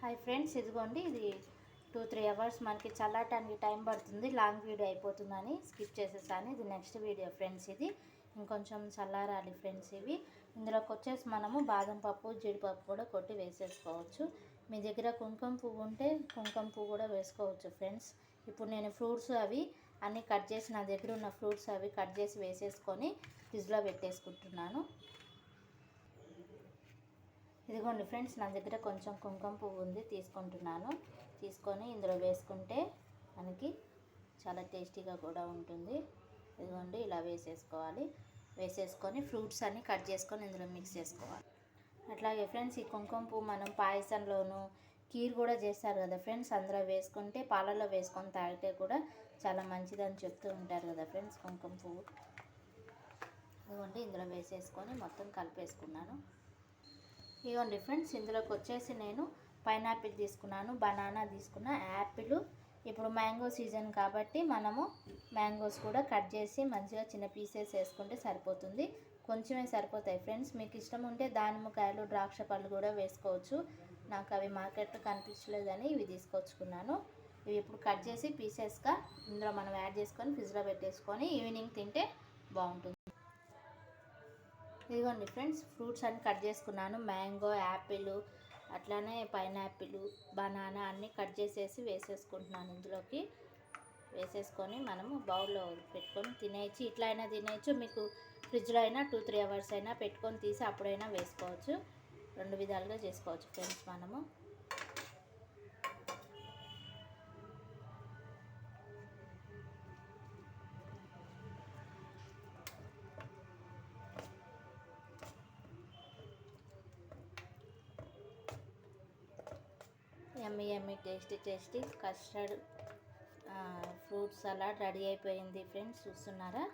Hi friends ఇదిగోండి ఇది two three hours మనకి చల్లటానికి టైం పడుతుంది లాంగ్ వీడియో అయిపోతుందని స్కిప్ చేసేసాను. ఇది నెక్స్ట్ వీడియో ఫ్రెండ్స్ ఇది. ఇంకొంచెం చల్లారాలి ఫ్రెండ్స్ ఇవి. ఇందులోకి వచ్చేసి మనము బాదం పప్పు జీడిపప్పు కూడా కొట్టి వేసేసుకోవచ్చు. మీ దగ్గర కుంకుమ పువ్వు ఉంటే కుంకుమ పువ్వు కూడా వేసుకోవచ్చు ఫ్రెండ్స్. ఇప్పుడు నేను ఫ్రూట్స్ అవి అన్నీ కట్ చేసి నా దగ్గర ఉన్న ఫ్రూట్స్ అవి కట్ చేసి వేసేసుకొని ఫ్రిడ్జ్లో పెట్టేసుకుంటున్నాను. ఇదిగోండి ఫ్రెండ్స్ నా దగ్గర కొంచెం కుంకుమ పువ్వు ఉంది తీసుకుంటున్నాను. తీసుకొని ఇందులో వేసుకుంటే మనకి చాలా టేస్టీగా కూడా ఉంటుంది. ఇదిగోండి ఇలా వేసేసుకోవాలి. వేసేసుకొని ఫ్రూట్స్ అన్నీ కట్ చేసుకొని ఇందులో మిక్స్ చేసుకోవాలి. అట్లాగే ఫ్రెండ్స్ ఈ కుంకుమ పువ్వు మనం పాయసంలోను కీర్ కూడా చేస్తారు కదా ఫ్రెండ్స్ అందులో వేసుకుంటే పాలల్లో వేసుకొని తాగితే కూడా చాలా మంచిదని చెప్తూ ఉంటారు కదా ఫ్రెండ్స్ కుంకుమ పువ్వు. ఇదిగోండి ఇందులో వేసేసుకొని మొత్తం కలిపేసుకున్నాను. ఇవ్వండి ఫ్రెండ్స్ ఇందులోకి వచ్చేసి నేను పైనాపిల్ తీసుకున్నాను బనానా తీసుకున్న యాపిల్ ఇప్పుడు మ్యాంగో సీజన్ కాబట్టి మనము మ్యాంగోస్ కూడా కట్ చేసి మంచిగా చిన్న పీసెస్ వేసుకుంటే సరిపోతుంది. కొంచెమే సరిపోతాయి ఫ్రెండ్స్ మీకు ఇష్టం ఉంటే దానిమ్మకాయలు ద్రాక్ష పళ్ళు కూడా వేసుకోవచ్చు. నాకు అవి మార్కెట్లో కనిపించలేదని ఇవి తీసుకొచ్చుకున్నాను. ఇవి ఇప్పుడు కట్ చేసి పీసెస్గా ఇందులో మనం యాడ్ చేసుకొని ఫ్రిడ్జ్లో పెట్టేసుకొని ఈవినింగ్ తింటే బాగుంటుంది. ఇదిగోండి ఫ్రెండ్స్ ఫ్రూట్స్ అన్ని కట్ చేసుకున్నాను. మ్యాంగో యాపిల్ అట్లానే పైనాపిల్ బనానా అన్నీ కట్ చేసేసి వేసేసుకుంటున్నాను ఇందులోకి. వేసేసుకొని మనము బౌల్లో పెట్టుకొని తినేయచ్చు. ఇట్లా అయినా తినేయచ్చు. మీకు ఫ్రిడ్జ్లో అయినా టూ త్రీ అవర్స్ అయినా పెట్టుకొని తీసి అప్పుడైనా వేసుకోవచ్చు. రెండు విధాలుగా చేసుకోవచ్చు ఫ్రెండ్స్ మనము. Yummy yummy tasty tasty custard fruit salad ready అయిపోయింది ఫ్రెండ్స్ చూస్తున్నారా?